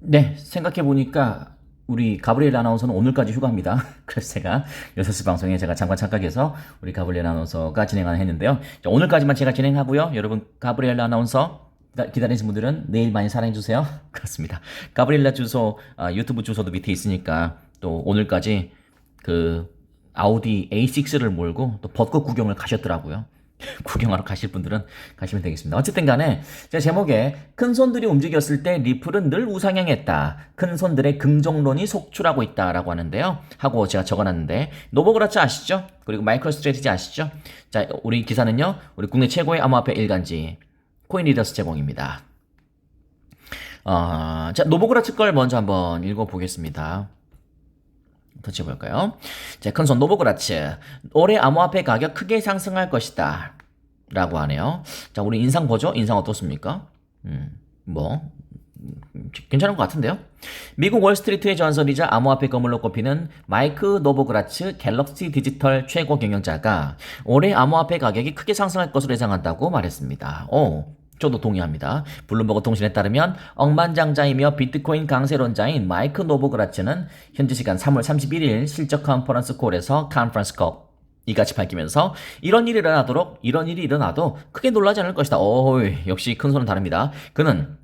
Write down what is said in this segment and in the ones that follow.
네, 생각해 보니까 우리 가브리엘 아나운서는 오늘까지 휴가입니다. 그래서 제가 6시 방송에 제가 잠깐 착각해서 우리 가브리엘 아나운서가 진행을 했는데요. 자, 오늘까지만 제가 진행하고요. 여러분 가브리엘 아나운서 기다- 기다리신 분들은 내일 많이 사랑해 주세요. 그렇습니다. 가브리엘라 주소 아, 유튜브 주소도 밑에 있으니까 또 오늘까지 그 아우디 A6를 몰고 또 벚꽃 구경을 가셨더라고요. 구경하러 가실 분들은 가시면 되겠습니다. 어쨌든 간에 제 제목에 큰 손들이 움직였을 때 리플은 늘 우상향했다. 큰 손들의 긍정론이 속출하고 있다라고 하는데요. 하고 제가 적어놨는데 노보그라츠 아시죠? 그리고 마이크로 스트레티지 아시죠? 자, 우리 기사는요. 우리 국내 최고의 암호화폐 일간지 코인 리더스 제공입니다. 어, 자, 노보그라츠 걸 먼저 한번 읽어보겠습니다. 터치 볼까요? 자, 큰손 노보그라츠. 올해 암호화폐 가격 크게 상승할 것이다. 라고 하네요. 자, 우리 인상 보죠? 인상 어떻습니까? 음, 뭐, 음, 괜찮은 것 같은데요? 미국 월스트리트의 전설이자 암호화폐 거물로 꼽히는 마이크 노보그라츠 갤럭시 디지털 최고 경영자가 올해 암호화폐 가격이 크게 상승할 것으로 예상한다고 말했습니다. 오, 저도 동의합니다. 블룸버그 통신에 따르면 억만장자이며 비트코인 강세론자인 마이크 노보그라츠는 현지 시간 3월 31일 실적 컨퍼런스 콜에서 컨퍼런스 콜 이같이 밝히면서 이런 일이 일어나도록 이런 일이 일어나도 크게 놀라지 않을 것이다. 오, 역시 큰 손은 다릅니다. 그는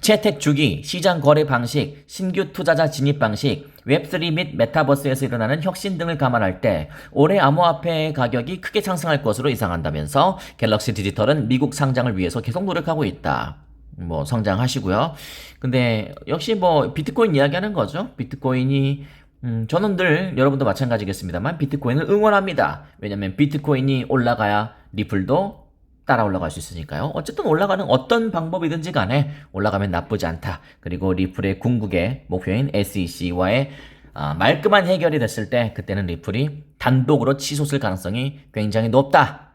채택 주기, 시장 거래 방식, 신규 투자자 진입 방식, 웹3 및 메타버스에서 일어나는 혁신 등을 감안할 때 올해 암호화폐 가격이 크게 상승할 것으로 예상한다면서 갤럭시 디지털은 미국 상장을 위해서 계속 노력하고 있다. 뭐 성장하시고요. 근데 역시 뭐 비트코인 이야기하는 거죠. 비트코인이 음, 저는 늘 여러분도 마찬가지겠습니다만 비트코인을 응원합니다. 왜냐면 비트코인이 올라가야 리플도 따라 올라갈 수 있으니까요. 어쨌든 올라가는 어떤 방법이든지 간에 올라가면 나쁘지 않다. 그리고 리플의 궁극의 목표인 SEC와의 아, 말끔한 해결이 됐을 때 그때는 리플이 단독으로 치솟을 가능성이 굉장히 높다.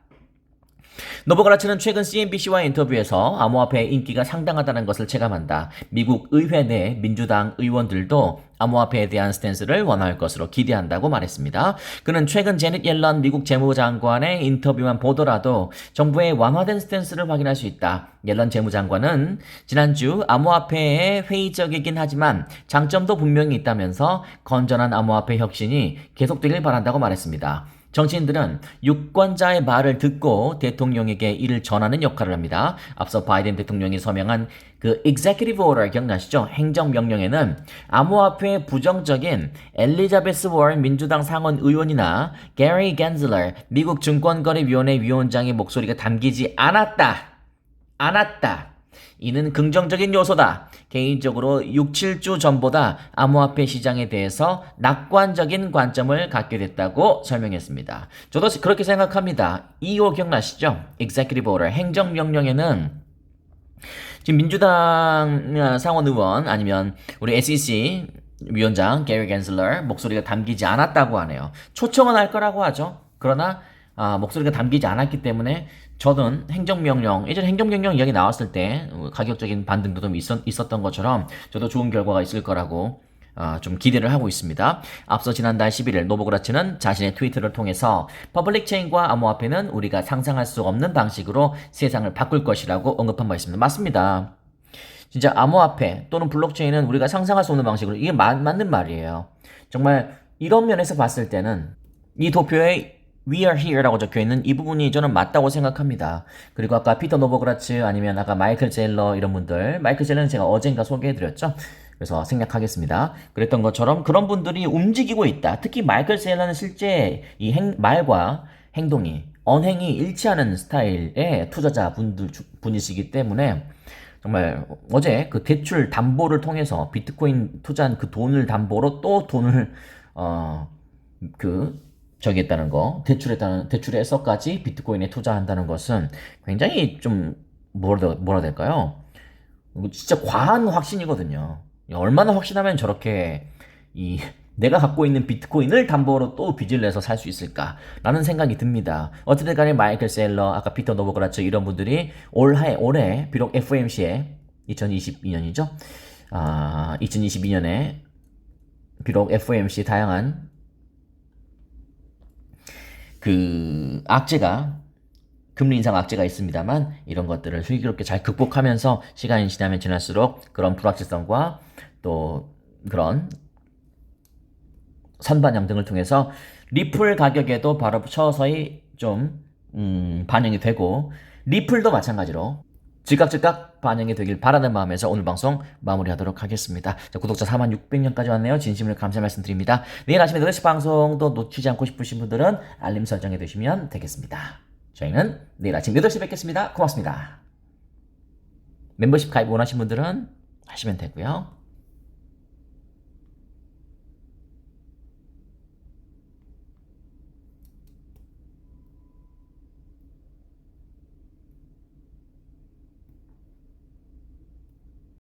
노버그라츠는 최근 CNBC와의 인터뷰에서 암호화폐의 인기가 상당하다는 것을 체감한다. 미국 의회 내 민주당 의원들도 암호화폐에 대한 스탠스를 원할 것으로 기대한다고 말했습니다. 그는 최근 제닛 옐런 미국 재무장관의 인터뷰만 보더라도 정부의 완화된 스탠스를 확인할 수 있다. 옐런 재무장관은 지난주 암호화폐에 회의적이긴 하지만 장점도 분명히 있다면서 건전한 암호화폐 혁신이 계속되길 바란다고 말했습니다. 정치인들은 유권자의 말을 듣고 대통령에게 이를 전하는 역할을 합니다. 앞서 바이든 대통령이 서명한 그 executive order 기억나시죠? 행정명령에는 암호화폐에 부정적인 엘리자베스 워런 민주당 상원 의원이나 게리 겐즐러 미국 증권거래위원회 위원장의 목소리가 담기지 않았다. 않았다. 이는 긍정적인 요소다. 개인적으로 6, 7주 전보다 암호화폐 시장에 대해서 낙관적인 관점을 갖게 됐다고 설명했습니다. 저도 그렇게 생각합니다. 2호 기억나시죠? Executive Order 행정명령에는 지금 민주당 상원 의원 아니면 우리 SEC 위원장 게리 겐슬러 목소리가 담기지 않았다고 하네요. 초청은 할 거라고 하죠. 그러나 아, 목소리가 담기지 않았기 때문에 저는 행정명령, 예전에 행정명령 이야기 나왔을 때 어, 가격적인 반등도 좀 있었, 있었던 것처럼 저도 좋은 결과가 있을 거라고 아, 좀 기대를 하고 있습니다. 앞서 지난달 11일 노보그라츠는 자신의 트위터를 통해서 퍼블릭 체인과 암호화폐는 우리가 상상할 수 없는 방식으로 세상을 바꿀 것이라고 언급한 바 있습니다. 맞습니다. 진짜 암호화폐 또는 블록체인은 우리가 상상할 수 없는 방식으로 이게 마- 맞는 말이에요. 정말 이런 면에서 봤을 때는 이 도표에 We are here라고 적혀 있는 이 부분이 저는 맞다고 생각합니다. 그리고 아까 피터 노버그라츠 아니면 아까 마이클 젤러 이런 분들, 마이클 젤러는 제가 어젠가 소개해드렸죠. 그래서 생략하겠습니다. 그랬던 것처럼 그런 분들이 움직이고 있다. 특히 마이클 젤러는 실제 이 행, 말과 행동이 언행이 일치하는 스타일의 투자자 분들 주- 분이시기 때문에 정말 어제 그 대출 담보를 통해서 비트코인 투자한 그 돈을 담보로 또 돈을 어그 저기 했다는 거 대출했다는 대출해서까지 비트코인에 투자한다는 것은 굉장히 좀 뭐라 뭐라 될까요? 진짜 과한 확신이거든요. 얼마나 확신하면 저렇게 이 내가 갖고 있는 비트코인을 담보로 또 빚을 내서 살 수 있을까라는 생각이 듭니다. 어쨌든 간에 마이클 셀러, 아까 피터 노버그라츠 이런 분들이 올해 올해 비록 FOMC에 2022년이죠. 아, 2022년에 비록 FOMC 다양한 그 악재가 금리 인상 악재가 있습니다만 이런 것들을 슬기롭게 잘 극복하면서 시간이 지나면 지날수록 그런 불확실성과 또 그런 선반영 등을 통해서 리플 가격에도 바로 서서히 좀 음, 반영이 되고 리플도 마찬가지로 즉각 즉각 반영이 되길 바라는 마음에서 오늘 방송 마무리하도록 하겠습니다. 자, 구독자 4만 600명까지 왔네요. 진심으로 감사 말씀드립니다. 내일 아침에 8시 방송도 놓치지 않고 싶으신 분들은 알림 설정해 두시면 되겠습니다. 저희는 내일 아침 8시 뵙겠습니다. 고맙습니다. 멤버십 가입 원하신 분들은 하시면 되고요.